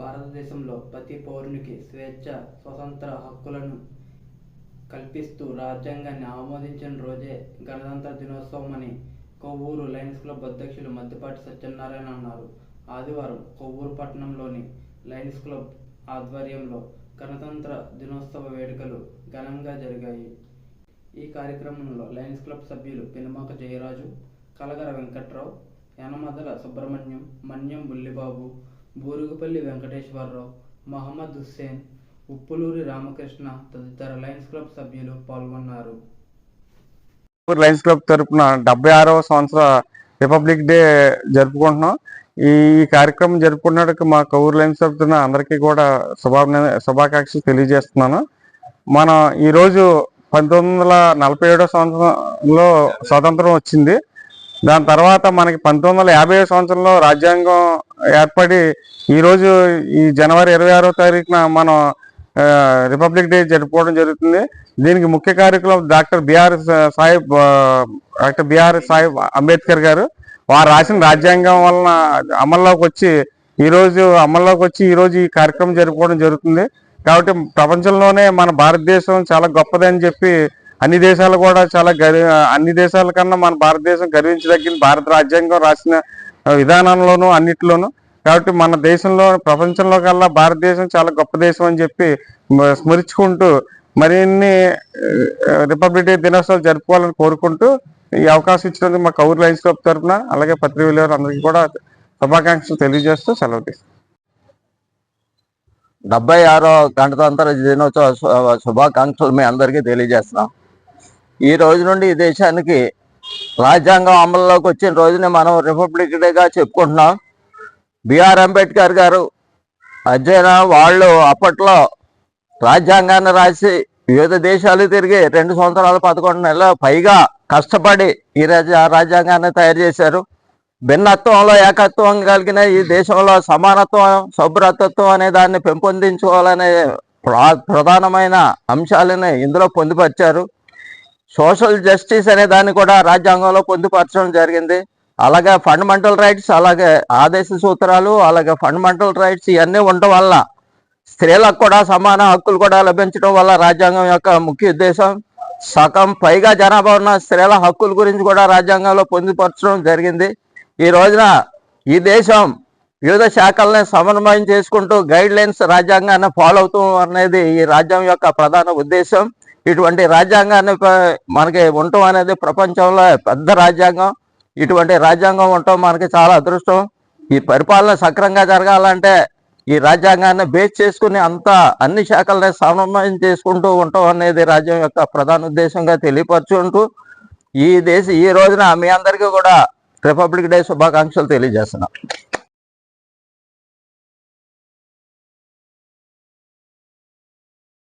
భారతదేశంలో ప్రతి పౌరునికి స్వేచ్ఛ స్వతంత్ర హక్కులను కల్పిస్తూ రాజ్యాంగాన్ని ఆమోదించిన రోజే గణతంత్ర దినోత్సవం అని కొవ్వూరు లయన్స్ క్లబ్ అధ్యక్షులు మద్దిపాటి సత్యనారాయణ అన్నారు. ఆదివారం కొవ్వూరు పట్టణంలోని లయన్స్ క్లబ్ ఆధ్వర్యంలో గణతంత్ర దినోత్సవ వేడుకలు ఘనంగా జరిగాయి. ఈ కార్యక్రమంలో లయన్స్ క్లబ్ సభ్యులు పెనుమాక జయరాజు కలగర వెంకట్రావు యనమదల సుబ్రహ్మణ్యం మన్యం బుల్లిబాబు బూరుగుపల్లి వెంకటేశ్వరరావు మహమ్మద్ హుస్సేన్ ఉప్పులూరి రామకృష్ణ తదితర లయన్స్ క్లబ్ సభ్యులు పాల్గొన్నారు. లయన్స్ క్లబ్ తరపున డెబ్బై ఆరవ సంవత్సర రిపబ్లిక్ డే జరుపుకుంటున్నాం. ఈ కార్యక్రమం జరుపుకున్నట్టు మా కౌరు లయన్స్ తరఫున అందరికీ కూడా శుభా శుభాకాంక్షలు తెలియజేస్తున్నాను. మనం ఈరోజు పంతొమ్మిది వందల నలభై ఏడో సంవత్సరంలో స్వాతంత్రం వచ్చింది. దాని తర్వాత మనకి పంతొమ్మిది వందల యాభై సంవత్సరంలో రాజ్యాంగం ఏర్పడి ఈరోజు ఈ జనవరి ఇరవై ఆరో తారీఖున మనం రిపబ్లిక్ డే జరుపుకోవడం జరుగుతుంది. దీనికి ముఖ్య కార్యక్రమం doctor BR Saheb doctor BR Saheb Ambedkar garu. వారు రాసిన రాజ్యాంగం వలన అమల్లోకి వచ్చి ఈరోజు అమల్లోకి వచ్చి ఈరోజు ఈ కార్యక్రమం జరుపుకోవడం జరుగుతుంది. కాబట్టి ప్రపంచంలోనే మన భారతదేశం చాలా గొప్పదని చెప్పి అన్ని దేశాలు కూడా చాలా గర్వ అన్ని దేశాల కన్నా మన భారతదేశం గర్వించదగ్గింది. భారత రాజ్యాంగం రాసిన విధానంలోనూ అన్నిటిలోనూ కాబట్టి మన దేశంలో ప్రపంచంలో కల్లా భారతదేశం చాలా గొప్ప దేశం అని చెప్పి స్మరించుకుంటూ మరిన్ని రిపబ్లిక్ డే దినోత్సవాలు జరుపుకోవాలని కోరుకుంటూ ఈ అవకాశం ఇచ్చినందుకు మా కౌరు లైన్స్ క్లబ్ తరఫున అలాగే పత్రిక విలువలు అందరికీ కూడా శుభాకాంక్షలు తెలియజేస్తూ సెలవు తీసుకుంటాను. డెబ్బై ఆరో గణతంత్ర దినోత్సవ శుభాకాంక్షలు మీ అందరికీ తెలియజేస్తున్నాం ఈ రోజు నుండి ఈ దేశానికి రాజ్యాంగం అమల్లోకి వచ్చిన రోజుని మనం రిపబ్లిక్ డేగా చెప్పుకుంటున్నాం. బిఆర్ అంబేద్కర్ గారు అధ్యయన వాళ్ళు అప్పట్లో రాజ్యాంగాన్ని రాసి వివిధ దేశాలు తిరిగి రెండు సంవత్సరాలు పదకొండు నెలల పైగా కష్టపడి ఈ రాజ్యాంగాన్ని తయారు చేశారు. భిన్నత్వంలో ఏకత్వం కలిగిన ఈ దేశంలో సమానత్వం సౌభ్రతత్వం అనే దాన్ని పెంపొందించుకోవాలనే ప్రా- ప్రధానమైన అంశాలని ఇందులో పొందుపరిచారు. సోషల్ జస్టిస్ అనే దాన్ని కూడా రాజ్యాంగంలో పొందుపరచడం జరిగింది. అలాగే ఫండమెంటల్ రైట్స్ అలాగే ఆదేశ సూత్రాలు అలాగే ఫండమెంటల్ రైట్స్ ఇవన్నీ ఉండటం వల్ల స్త్రీలకు కూడా సమాన హక్కులు కూడా లభించడం వల్ల రాజ్యాంగం యొక్క ముఖ్య ఉద్దేశం సగం పైగా జనాభా ఉన్న స్త్రీల హక్కుల గురించి కూడా రాజ్యాంగంలో పొందుపరచడం జరిగింది. ఈ రోజున ఈ దేశం వివిధ శాఖల్ని సమన్వయం చేసుకుంటూ గైడ్ లైన్స్ రాజ్యాంగాన్ని ఫాలో అవుతూ అనేది ఈ రాజ్యం యొక్క ప్రధాన ఉద్దేశం. ఇటువంటి రాజ్యాంగాన్ని మనకి ఉండటం అనేది ప్రపంచంలో పెద్ద రాజ్యాంగం. ఇటువంటి రాజ్యాంగం ఉండటం మనకి చాలా అదృష్టం. ఈ పరిపాలన సక్రంగా జరగాలంటే ఈ రాజ్యాంగాన్ని బేస్ చేసుకుని అంతా అన్ని శాఖల్ని సమన్వయం చేసుకుంటూ ఉండటం అనేది రాజ్యం యొక్క ప్రధాన ఉద్దేశంగా తెలియపరచుకుంటూ ఈ దేశ ఈ రోజున మీ అందరికీ కూడా రిపబ్లిక్ డే శుభాకాంక్షలు తెలియజేస్తున్నాం.